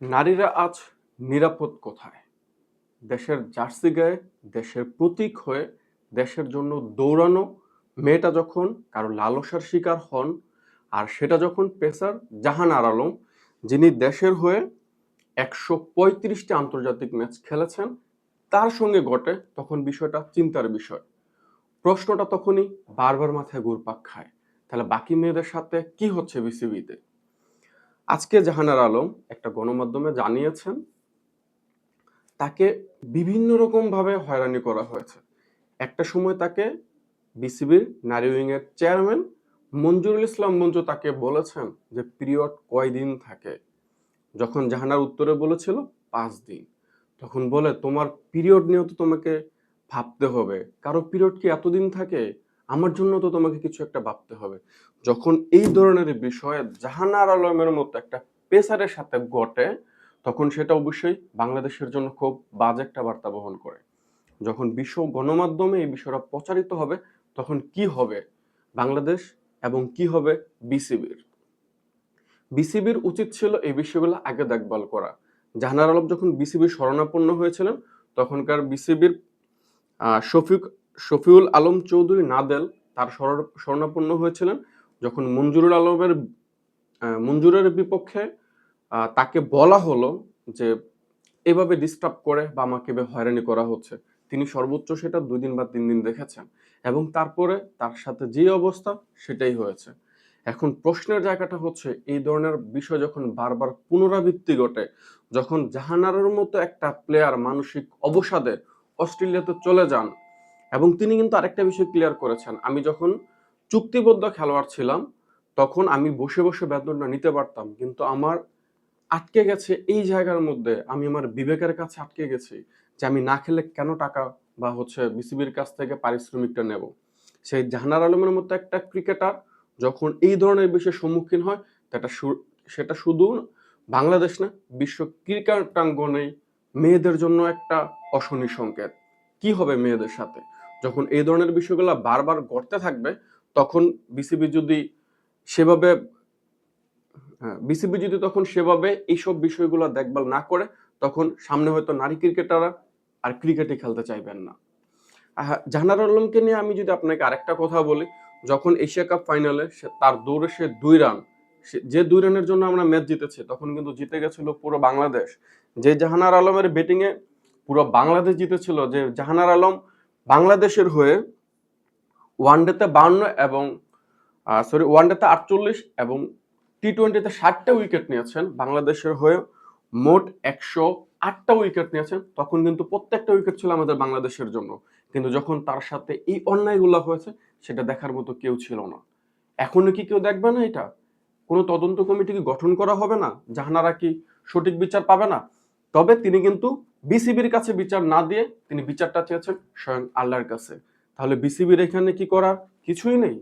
নারীরা আজ নিরাপদ কোথায়? দেশের জার্সি গায়ে, দেশের প্রতীক হয়ে, দেশের জন্য দৌড়ানো, মেয়েটা যখন কারও লালসার শিকার হন, আর সেটা যখন পেসার জাহান আর আলম, যিনি দেশের হয়ে একশো পঁয়ত্রিশটি আন্তর্জাতিক ম্যাচ খেলেছেন, তার সঙ্গে ঘটে তখন বিষয়টা চিন্তার বিষয়। প্রশ্নটা তখনই বারবার মাথায় ঘুরপাক খায়। তাহলে বাকি মেয়েদের সাথে কি হচ্ছে বিসিবিতে? আজকে জাহানার আলম একটা গণমাধ্যমে জানিয়েছেন, তাকে বিভিন্ন রকম ভাবে হয়রানি করা হয়েছে। একটা সময় তাকে বিসিবির নারী উইং এর চেয়ারম্যান মঞ্জুরুল ইসলাম মঞ্জু তাকে বলেছেন যে, পিরিয়ড কয়দিন থাকে? যখন জাহানার উত্তরে বলেছিল, পাঁচ দিন। তখন বলে, তোমার পিরিয়ড নিয়েও তো তোমাকে ভাবতে হবে। কারও পিরিয়ড কি এতদিন থাকে? আমার জন্য তো তোমাকে কিছু একটা ভাবতে হবে। যখন এই ধরনের বিষয়ে জাহানার আলমের মতো একটা পেসারের সাথে ঘটে, তখন সেটা অবশ্যই বাংলাদেশের জন্য খুব বাজে একটা বার্তা বহন করে। যখন বিশ্ব গণমাধ্যমে এই বিষয়টা প্রচারিত হবে, তখন কি হবে বাংলাদেশ এবং কি হবে বিসিবির? বিসিবির উচিত ছিল এই বিষয়গুলো আগে দেখভাল করা। জাহানার আলম যখন বিসিবির শরণাপন্ন হয়েছিলেন, তখনকার বিসিবির শফিক শফিউল আলম চৌধুরী নাদেল তার শরণাপন্ন হয়েছিলেন যখন মঞ্জুরুল আলমের মঞ্জুরের বিপক্ষে তাকে বলা হলো যে এভাবে ডিস্টার্ব করে বা আমাকে হয়রানি করা হচ্ছে। তিনি সর্বোচ্চ সেটা দুই দিন বা তিন দিন দেখেছেন এবং তারপরে তার সাথে যে অবস্থা সেটাই হয়েছে। এখন প্রশ্নের জায়গাটা হচ্ছে এই ধরনের বিষয় যখন বারবার পুনরাবৃত্তি ঘটে, যখন জাহানারের মতো একটা প্লেয়ার মানসিক অবসাদে অস্ট্রেলিয়াতে চলে যান এবং তিনি কিন্তু আরেকটা বিষয় ক্লিয়ার করেছেন। আমি যখন চুক্তিবদ্ধ খেলোয়াড় ছিলাম, তখন আমি বসে বসে বেতনটা নিতে পারতাম, কিন্তু আমার আটকে গেছে এই জায়গার মধ্যে। আমি আমার বিবেকের কাছে আটকে গেছি যে আমি না খেলে কেন টাকা বা হচ্ছে বিসিবির কাছ থেকে পারিশ্রমিকটা নেব? সেই জাহানার আলমের মতো একটা ক্রিকেটার যখন এই ধরনের বিষয়ের সম্মুখীন হয়, সেটা সেটা শুধু বাংলাদেশ না, বিশ্ব ক্রিকেটাঙ্গনেই মেয়েদের জন্য একটা অশনি সংকেত। কি হবে মেয়েদের সাথে? যখন এই ধরনের বিষয়গুলো বারবার ঘটতে থাকবে, তখন বিসিবি যদি সেভাবে হ্যাঁ বিসিবি যদি তখন সেভাবে এইসব বিষয়গুলো দেখভাল না করে, তখন সামনে হয়তো নারী ক্রিকেটাররা আর ক্রিকেটে খেলতে চাইবেন না। জাহানার আলমকে নিয়ে আমি যদি আপনাকে আরেকটা কথা বলি, যখন এশিয়া কাপ ফাইনালে তার দৌড়ে সে দুই রান যে দুই রানের জন্য আমরা ম্যাচ জিতেছি, তখন কিন্তু জিতে গেছিল পুরো বাংলাদেশ। যে জাহানার আলমের ব্যাটিংয়ে পুরো বাংলাদেশ জিতেছিল, যে জাহানার আলম বাংলাদেশের হয়ে ওয়ানডেতে বান্ন এবং সরি ওয়ানডেতে আটচল্লিশ এবং টি টোয়েন্টিতে ষাটটা উইকেট নিয়েছেন। বাংলাদেশের হয়ে মোট একশো আটটা উইকেট নিয়েছেন। তখন কিন্তু প্রত্যেকটা উইকেট ছিল আমাদের বাংলাদেশের জন্য। কিন্তু যখন তার সাথে এই অন্যায়গুলো হয়েছে, সেটা দেখার মতো কেউ ছিল না। এখনও কি কেউ দেখবে না এটা? কোনো তদন্ত কমিটি কি গঠন করা হবে না? জাহানারা কি সঠিক বিচার পাবে না? তবে তিনি কিন্তু বিসিবির কাছে বিচার না দিয়ে তিনি বিচারটা চেয়েছেন স্বয়ং আল্লাহর কাছে। তাহলে বিসিবির এখানে কি করার? কিছুই নেই।